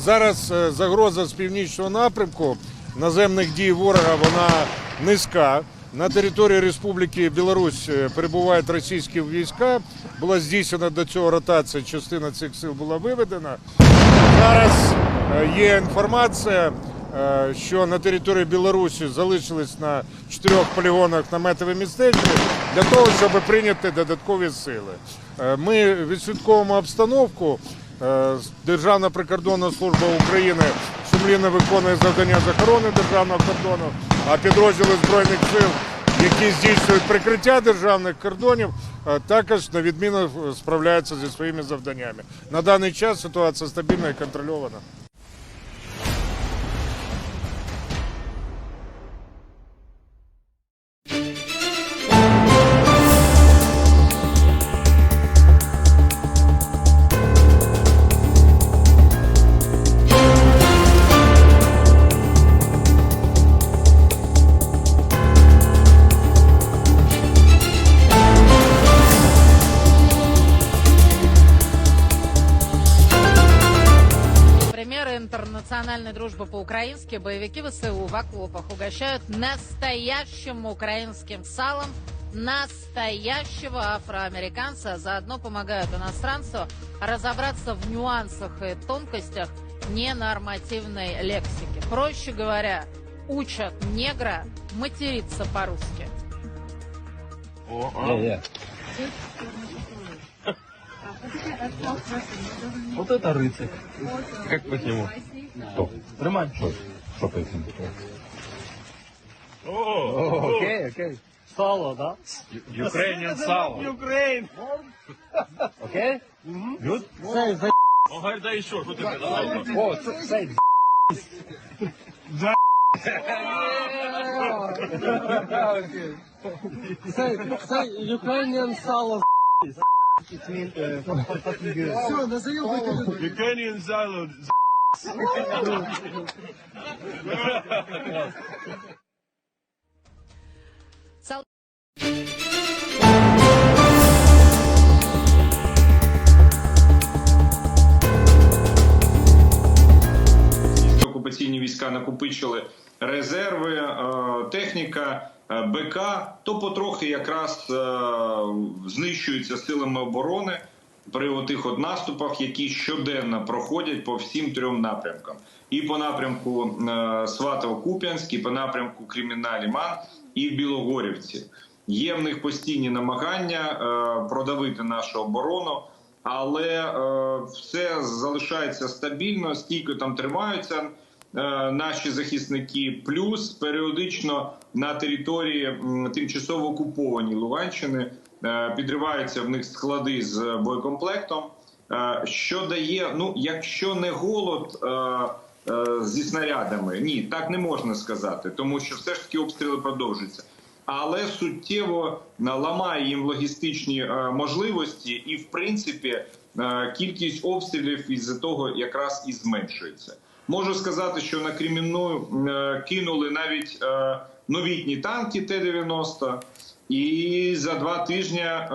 зараз е, загроза з північного напрямку наземних дій ворога вона низька. На території Республіки Білорусь е, перебувають російські війська. Була здійснена до цього ротація, частина цих сил була виведена. Зараз е, є інформація, що на території Білорусі залишились на чотирьох полігонах наметові містечки для того, щоб прийняти додаткові сили. Ми відслідковуємо обстановку. Е, Державна прикордонна служба України сумлінно виконує завдання з охорони державного кордону, а підрозділи збройних сил, які здійснюють прикриття державних кордонів, е, також на відміну справляються зі своїми завданнями. На даний час ситуація стабільна і контрольована. Примеры интернациональной дружбы по-украински боевики ВСУ в окопах угощают настоящим украинским салом настоящего афроамериканца, а заодно помогают иностранцу разобраться в нюансах и тонкостях ненормативной лексики. Проще говоря, учат негра материться по-русски. Не-не. Вот это рыцарь. Как по нему? Что? Тримай. Что? Что по этому? Окей, окей. Сало, да? Ukrainian сало. Ukraine. Окей? Good? Say, say. Ага, да і що, що ти давай. О, say. Okay. Say, say Ukrainian salo. Ukrainian сало. Окупаційні війська накопичили резерви, е, техніка, БК, то потрохи якраз е, знищуються силами оборони при тих от наступах, які щоденно проходять по всім трьом напрямкам: і по напрямку е, Сватово-Куп'янськ, і по напрямку Кремінна-Ліман, і в Білогорівці. Є в них постійні намагання е, продавити нашу оборону. Але е, все залишається стабільно, стійко там тримаються е, наші захисники. Плюс періодично на території тимчасово окуповані Луганщини е, підриваються в них склади з боєкомплектом, е, що дає, ну якщо не голод. Е, Зі снарядами ні, так не можна сказати, тому що все ж таки обстріли продовжуються але суттєво ламає їм логістичні можливості, і в принципі кількість обстрілів із того якраз і зменшується. Можу сказати, що на Кремінну кинули навіть новітні танки Т-90, і за два тижні е,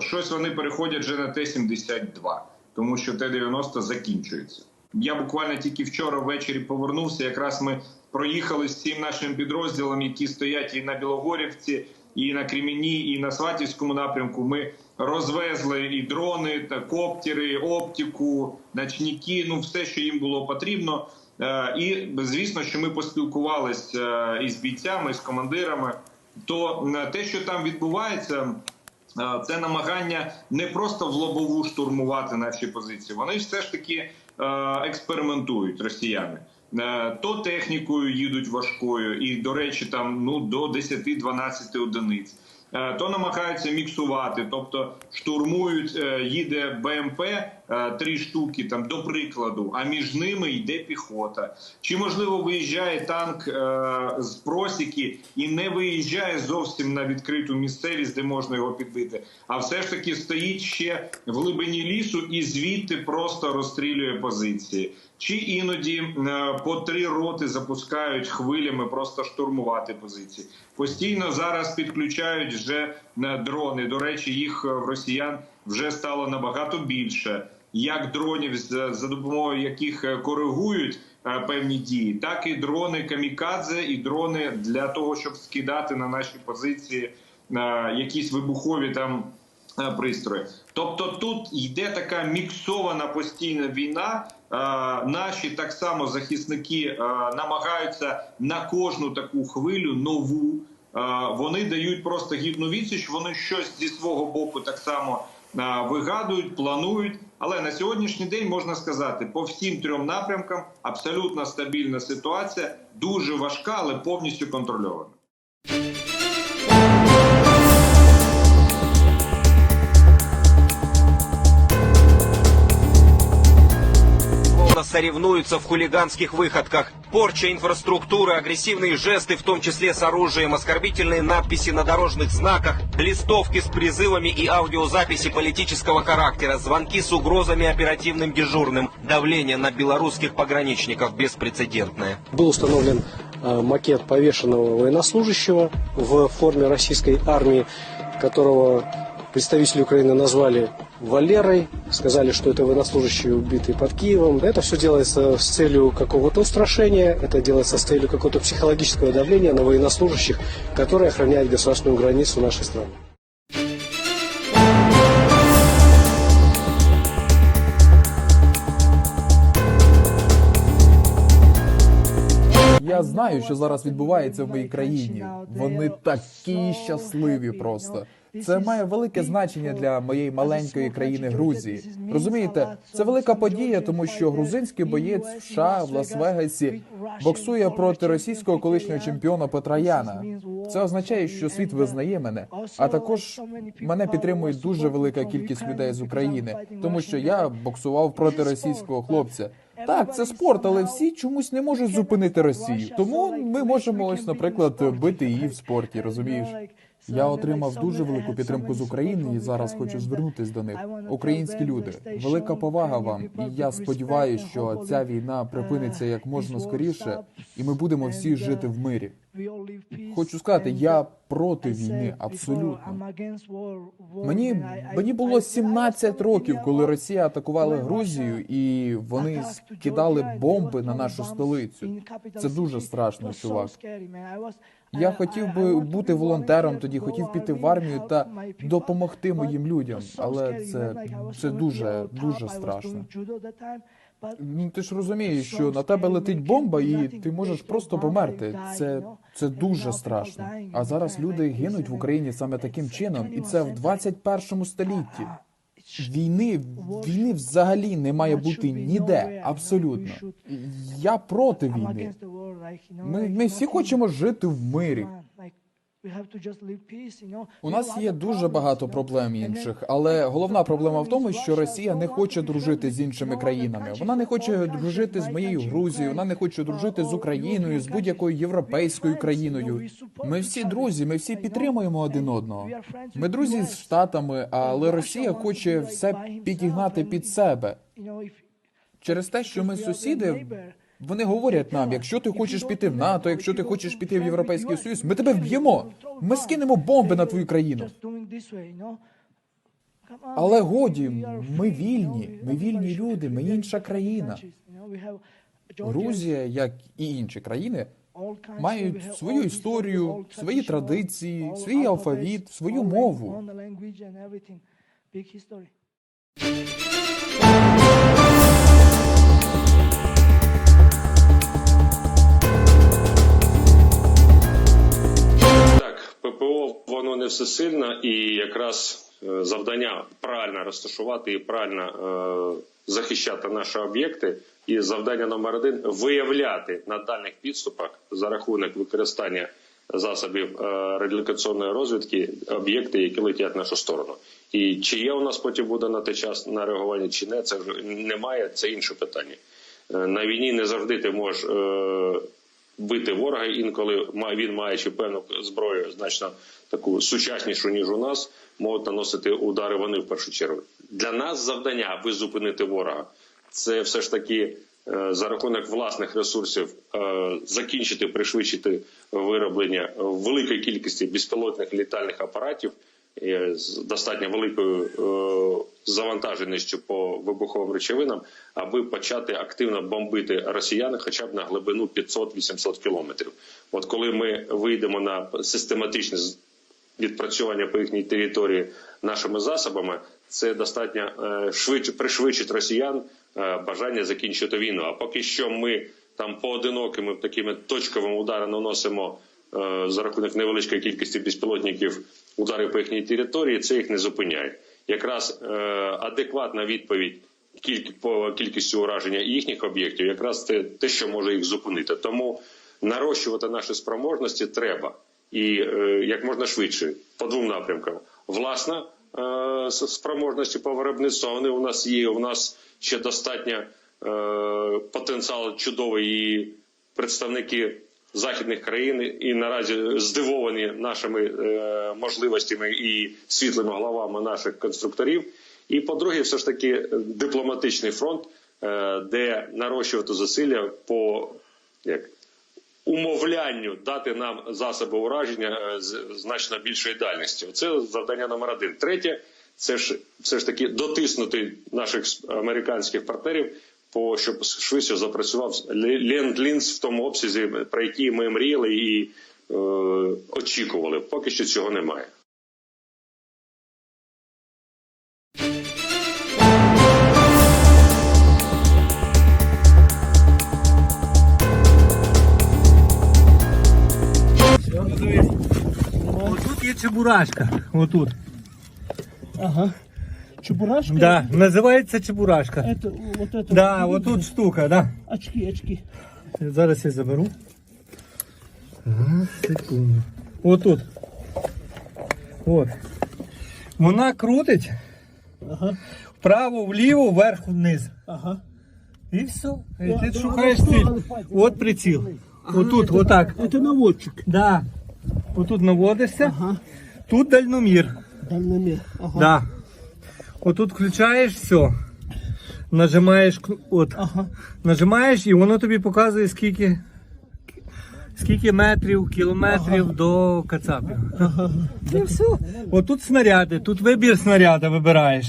щось вони переходять вже на Т-72, тому що Т-90 закінчується. Я буквально тільки вчора ввечері повернувся. Якраз ми проїхали з цим нашим підрозділом, які стоять і на Білогорівці, і на Креміні, і на Сватівському напрямку. Ми розвезли і дрони, та коптери, оптику, ночники, ну все, що їм було потрібно. Е, І звісно, що ми поспілкувалися із бійцями, з командирами. То е, те, що там відбувається. Е, Це намагання не просто в лобову штурмувати наші позиції. Вони все ж таки е, експериментують росіяни. Е, То технікою їдуть важкою, і до речі, там ну до 10-12 одиниць. Е, То намагаються міксувати, тобто штурмують, е, їде БМП е, три штуки, там до прикладу, а між ними йде піхота. Чи можливо виїжджає танк е, з просіки і не виїжджає зовсім на відкриту місцевість, де можна його підбити, а все ж таки стоїть ще в глибині лісу і звідти просто розстрілює позиції. Чи іноді е, по три роти запускають хвилями просто штурмувати позиції. Постійно зараз підключають вже е, дрони. До речі, їх е, в росіян вже стало набагато більше. Як дронів, за допомогою яких е, коригують е, певні дії, так і дрони камікадзе, і дрони для того, щоб скидати на наші позиції е, якісь вибухові там пристрої. Тобто тут йде така міксована постійна війна. Наші так само захисники намагаються на кожну таку хвилю нову. Вони дають просто гідну відсіч. Вони щось зі свого боку так само вигадують, планують. Але на сьогоднішній день можна сказати, по всім трьом напрямкам абсолютно стабільна ситуація, дуже важка, але повністю контрольована. Соревнуются в хулиганских выходках. Порча инфраструктуры, агрессивные жесты, в том числе с оружием, оскорбительные надписи на дорожных знаках, листовки с призывами и аудиозаписи политического характера, звонки с угрозами оперативным дежурным, давление на белорусских пограничников беспрецедентное. Был установлен э, макет повешенного военнослужащего в форме российской армии, которого представители Украины назвали Валерой, сказали, что это военнослужащий, убитый под Киевом. Это все делается с целью какого-то устрашения, это делается с целью какого-то психологического давления на военнослужащих, которые охраняют государственную границу нашей страны. Я знаю, що зараз відбувається в моїй країні. Вони такі щасливі просто. Це має велике значення для моєї маленької країни Грузії. Розумієте, це велика подія, тому що грузинський боєць в США в Лас-Вегасі боксує проти російського колишнього чемпіона Петра Яна. Це означає, що світ визнає мене, а також мене підтримує дуже велика кількість людей з України, тому що я боксував проти російського хлопця. Так, це спорт, але всі чомусь не можуть зупинити Росію. Тому ми можемо ось, наприклад, бити її в спорті. Розумієш? Я отримав дуже велику підтримку з України і зараз хочу звернутись до них. Українські люди, велика повага вам, і я сподіваюся, що ця війна припиниться як можна скоріше, і ми будемо всі жити в мирі. Хочу сказати, я проти війни абсолютно. Мені мені було 17 років, коли Росія атакувала Грузію, і вони скидали бомби на нашу столицю. Це дуже страшно, чувак. Я хотів би бути волонтером, тоді хотів піти в армію та допомогти моїм людям, але це, це дуже дуже страшно. Ну ти ж розумієш, що на тебе летить бомба, і ти можеш просто померти. Це, це дуже страшно. А зараз люди гинуть в Україні саме таким чином, і це в 21 столітті. Війни війни взагалі не має бути ніде. Абсолютно. Я проти війни. Ми, ми всі хочемо жити в мирі. У нас є дуже багато проблем інших, але головна проблема в тому, що Росія не хоче дружити з іншими країнами. Вона не хоче дружити з моєю Грузією, вона не хоче дружити з Україною, з будь-якою європейською країною. Ми всі друзі, ми всі підтримуємо один одного. Ми друзі з штатами, але Росія хоче все підігнати під себе. Через те, що ми сусіди, вони говорять нам: якщо ти хочеш піти в НАТО, якщо ти хочеш піти в Європейський Союз, ми тебе вб'ємо. Ми скинемо бомби на твою країну. Але годі, ми вільні, ми вільні люди, ми інша країна. Грузія, як і інші країни, мають свою історію, свої традиції, свій алфавіт, свою мову. ППО воно не всесильне, і якраз е, завдання правильно розташувати і правильно е, захищати наші об'єкти. І завдання номер один виявляти на дальних підступах за рахунок використання засобів е, радіолокаційної розвідки об'єкти, які летять в нашу сторону. І чи є у нас потім буде на той час на реагування, чи не, це вже немає, це інше питання. На війні не завжди ти можеш бити ворога, інколи він, маючи певну зброю, значно таку сучаснішу, ніж у нас, можуть наносити удари вони в першу чергу. Для нас завдання, аби зупинити ворога, це все ж таки е, за рахунок власних ресурсів е, закінчити, пришвидшити вироблення великої кількості безпілотних літальних апаратів, з достатньо великою е, завантаженістю по вибуховим речовинам, аби почати активно бомбити росіян хоча б на глибину 500-800 кілометрів. От коли ми вийдемо на систематичне відпрацювання по їхній території нашими засобами, це достатньо е, швидше пришвидшить росіян е, бажання закінчити війну. А поки що ми там поодинокими такими точковими ударами наносимо за рахунок невеличкої кількості безпілотників удари по їхній території, це їх не зупиняє. Якраз е, адекватна відповідь по кількістю ураження їхніх об'єктів, якраз це те, що може їх зупинити. Тому нарощувати наші спроможності треба і е, як можна швидше по двом напрямкам. Власна е, спроможності по виробництву вони у нас є. У нас ще достатньо е, потенціал чудовий і представники західних країн і наразі здивовані нашими е, можливостями і світлими головами наших конструкторів. І по-друге, все ж таки е, дипломатичний фронт, е, де нарощувати зусилля по як умовлянню дати нам засоби ураження з значно більшої дальності. Це завдання номер один. Третє, це ж все ж таки дотиснути наших американських партнерів, по щоб швидше запрацював ленд-лінз в тому обсязі, про який ми мріяли і е, очікували. Поки що цього немає. Тут є чебурашка. Отут. Ага. Чебурашка? Да, називається чебурашка. Это, вот это. Да, вот отут штука, да. Очки, очки. Зараз я заберу. Ага, секунду. Отут. От. Вона крутить Ага. вправо, вліво, вверх, вниз. Ага. І все. І Да, ти да, шукаєш ну, ціль. але пальці. От приціл. Отут, отак. Это наводчик. Да. Отут наводишся. Ага. Тут дальномір. Дальномер. Ага. Да. Отут включаєш все. Нажимаєш от. Ага. Нажимаєш і воно тобі показує скільки. Скільки метрів, кілометрів до кацапів. Ага. І все. Отут снаряди, тут вибір снаряда вибираєш.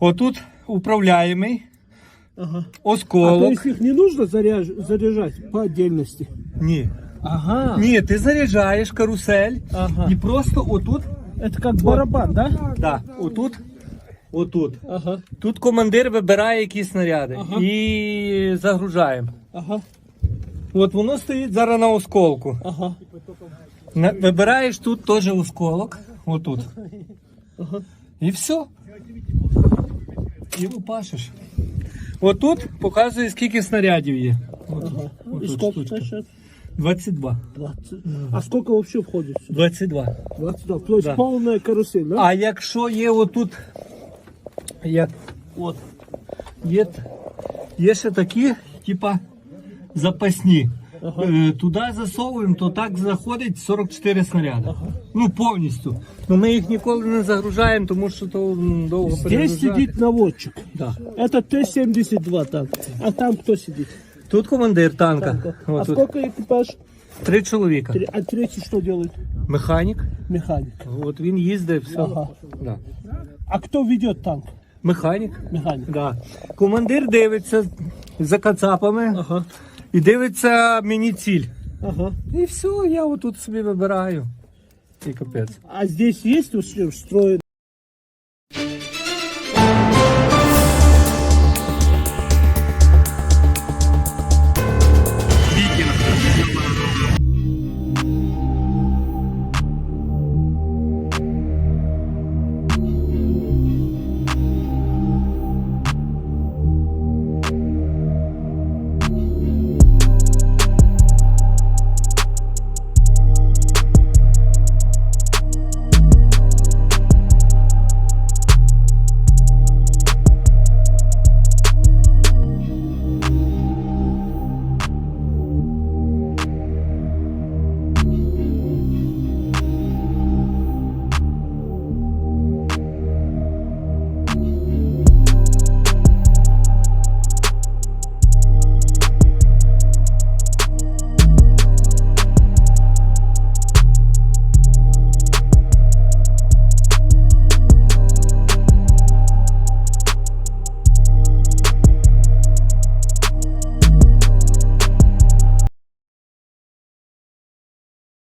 Отут управляємий, Ага. А то осколок. есть их не нужно заряж... заряжать по отдельности? Ні. Ага. Ні, ти заряджаєш карусель Ага. і просто отут, Это как барабан, да? да, отут, отут. Ага. Тут командир вибирає які снаряди Ага. і загружаємо. Ага. От воно стоїть зараз на осколку. Ага. На- Вибираєш тут теж осколок. Отут. Ага. І все. І лупашиш. Отут показує, скільки снарядів є. Отут. Ага. И Отут сколько штучка. сейчас? 22. 20. А сколько вообще входит 22. 22. То есть Да. полная карусель, да? А якщо є отут, як от, є, є ще такі, типа запасні. Е, Туди засовуємо, то так заходить 44 снаряди. Ну повністю. Ну ми їх ніколи не загружаємо, тому що то м, довго Здесь перегружати. сидит наводчик. Да. Это Т-72 танк. А там кто сидит? Тут командир танка. Танка. А От тут. сколько экипаж? Три чоловіка. Три- А третий что делает? Механік. Механик. От він їздить, все. Ага. Да. А кто ведет танк? Механік. Механик. Да. Командир дивиться за кацапами Ага. і дивиться мені ціль. Ага. І все, я отут собі вибираю. І капець. А здесь есть встроен